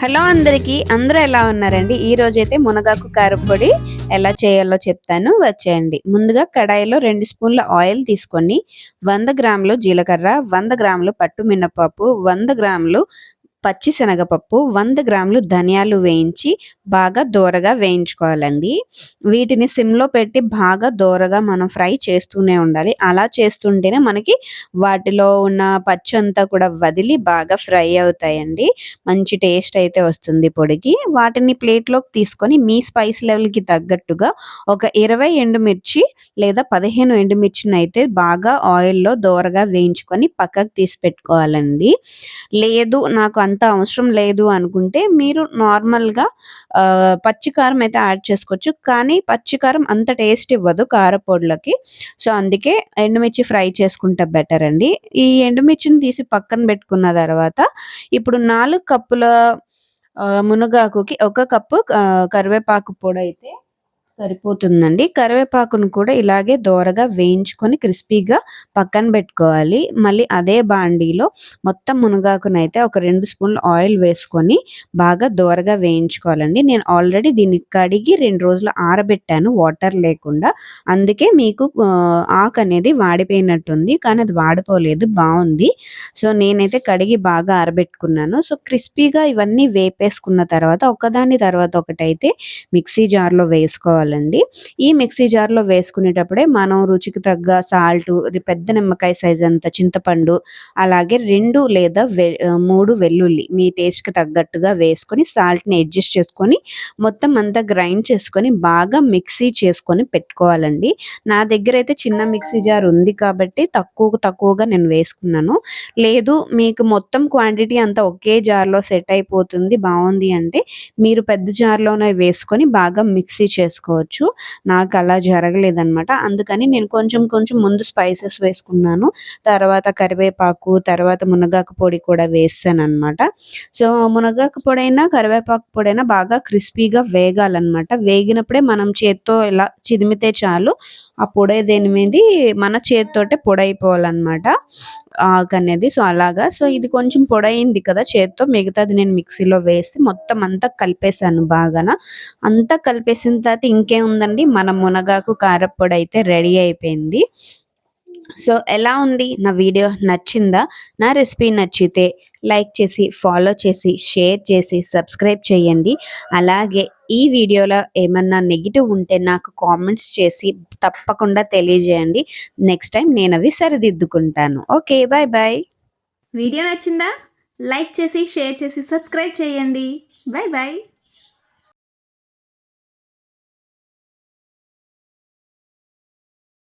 Hello అందరికీ అందరూ ఎలా ఉన్నారండి? ఈ రోజైతే మునగాకు కారపొడి ఎలా చేయాలో చెప్తాను. వచ్చేయండి. ముందుగా కడాయిలో రెండు స్పూన్ల ఆయిల్ తీసుకొని వంద గ్రాములు జీలకర్ర వంద గ్రాములు పట్టు మినపప్పు వంద గ్రాములు పచ్చి శనగపప్పు వంద గ్రాములు ధనియాలు వేయించి బాగా దోరగా వేయించుకోవాలండి. వీటిని సిమ్లో పెట్టి బాగా దోరగా మనం ఫ్రై చేస్తూనే ఉండాలి. అలా చేస్తుంటేనే మనకి వాటిలో ఉన్న పచ్చి అంతా కూడా వదిలి బాగా ఫ్రై అవుతాయండి. మంచి టేస్ట్ అయితే వస్తుంది పొడికి. వాటిని ప్లేట్లోకి తీసుకొని మీ స్పైస్ లెవెల్కి తగ్గట్టుగా ఒక ఇరవై ఎండుమిర్చి లేదా పదిహేను ఎండుమిర్చిని అయితే బాగా ఆయిల్లో దోరగా వేయించుకొని పక్కకు తీసి పెట్టుకోవాలండి. లేదు నాకు అంత అవసరం లేదు అనుకుంటే మీరు నార్మల్గా పచ్చికారం అయితే యాడ్ చేసుకోవచ్చు. కానీ పచ్చికారం అంత టేస్ట్ ఇవ్వదు కారపొడులకి. సో అందుకే ఎండుమిర్చి ఫ్రై చేసుకుంటే బెటర్ అండి. ఈ ఎండుమిర్చిని తీసి పక్కన పెట్టుకున్న తర్వాత ఇప్పుడు నాలుగు కప్పుల మునగాకుకి ఒక కప్పు కరివేపాకు పొడి అయితే సరిపోతుందండి. కరివేపాకును కూడా ఇలాగే దోరగా వేయించుకొని క్రిస్పీగా పక్కన పెట్టుకోవాలి. మళ్ళీ అదే బాండీలో మొత్తం మునగాకునైతే ఒక రెండు స్పూన్లు ఆయిల్ వేసుకొని బాగా దోరగా వేయించుకోవాలండి. నేను ఆల్రెడీ దీన్ని కడిగి రెండు రోజులు ఆరబెట్టాను వాటర్ లేకుండా. అందుకే మీకు ఆకు అనేది వాడిపోయినట్టుంది కానీ అది వాడిపోలేదు బాగుంది. సో నేనైతే కడిగి బాగా ఆరబెట్టుకున్నాను. సో క్రిస్పీగా ఇవన్నీ వేపేసుకున్న తర్వాత ఒకదాని తర్వాత ఒకటైతే మిక్సీ జార్లో వేసుకోవాలి వేసుకోవాలండి ఈ మిక్సీ జార్లో వేసుకునేటప్పుడే మనం రుచికి తగ్గ సాల్ట్ పెద్ద నిమ్మకాయ సైజ్ అంత చింతపండు అలాగే రెండు లేదా మూడు వెల్లుల్లి మీ టేస్ట్కి తగ్గట్టుగా వేసుకొని సాల్ట్ని అడ్జస్ట్ చేసుకొని మొత్తం అంతా గ్రైండ్ చేసుకొని బాగా మిక్సీ చేసుకొని పెట్టుకోవాలండి. నా దగ్గర అయితే చిన్న మిక్సీ జార్ ఉంది కాబట్టి తక్కువ తక్కువగా నేను వేసుకున్నాను. లేదు మీకు మొత్తం క్వాంటిటీ అంతా ఒకే జార్లో సెట్ అయిపోతుంది బాగుంది అంటే మీరు పెద్ద జార్లోనే వేసుకొని బాగా మిక్సీ చేసుకోవాలి. చేసుకోవచ్చు నాకు అలా జరగలేదనమాట అందుకని నేను కొంచెం కొంచెం ముందు స్పైసెస్ వేసుకున్నాను. తర్వాత కరివేపాకు తర్వాత మునగాకు పొడి కూడా వేస్తాను అనమాట సో మునగాకు పొడి అయినా కరివేపాకు పొడి అయినా బాగా క్రిస్పీగా వేగాలన్నమాట. వేగినప్పుడే మనం చేత్తో ఇలా చిదిమితే చాలు ఆ పొడి దేని మీద? మన చేతితోటే పొడి అయిపోవాలన్నమాట ఆకు అనేది సో అలాగా. సో ఇది కొంచెం పొడైంది కదా చేత్తో. మిగతాది నేను మిక్సీలో వేసి మొత్తం అంతా కలిపేసాను బాగా అంతా కలిపేసిన తర్వాత ఇంకేముందండి? మన మునగాకు కారపొడి అయితే రెడీ అయిపోయింది. సో ఎలా ఉంది? నా వీడియో నచ్చిందా? నా రెసిపీ నచ్చితే లైక్ చేసి ఫాలో చేసి షేర్ చేసి సబ్స్క్రైబ్ చేయండి. అలాగే ఈ వీడియోలో ఏమన్నా నెగిటివ్ ఉంటే నాకు కామెంట్స్ చేసి తప్పకుండా తెలియజేయండి. నెక్స్ట్ టైం నేను అవి సరిదిద్దుకుంటాను. Okay bye bye. వీడియో నచ్చిందా? లైక్ చేసి షేర్ చేసి సబ్స్క్రైబ్ చేయండి. Bye bye.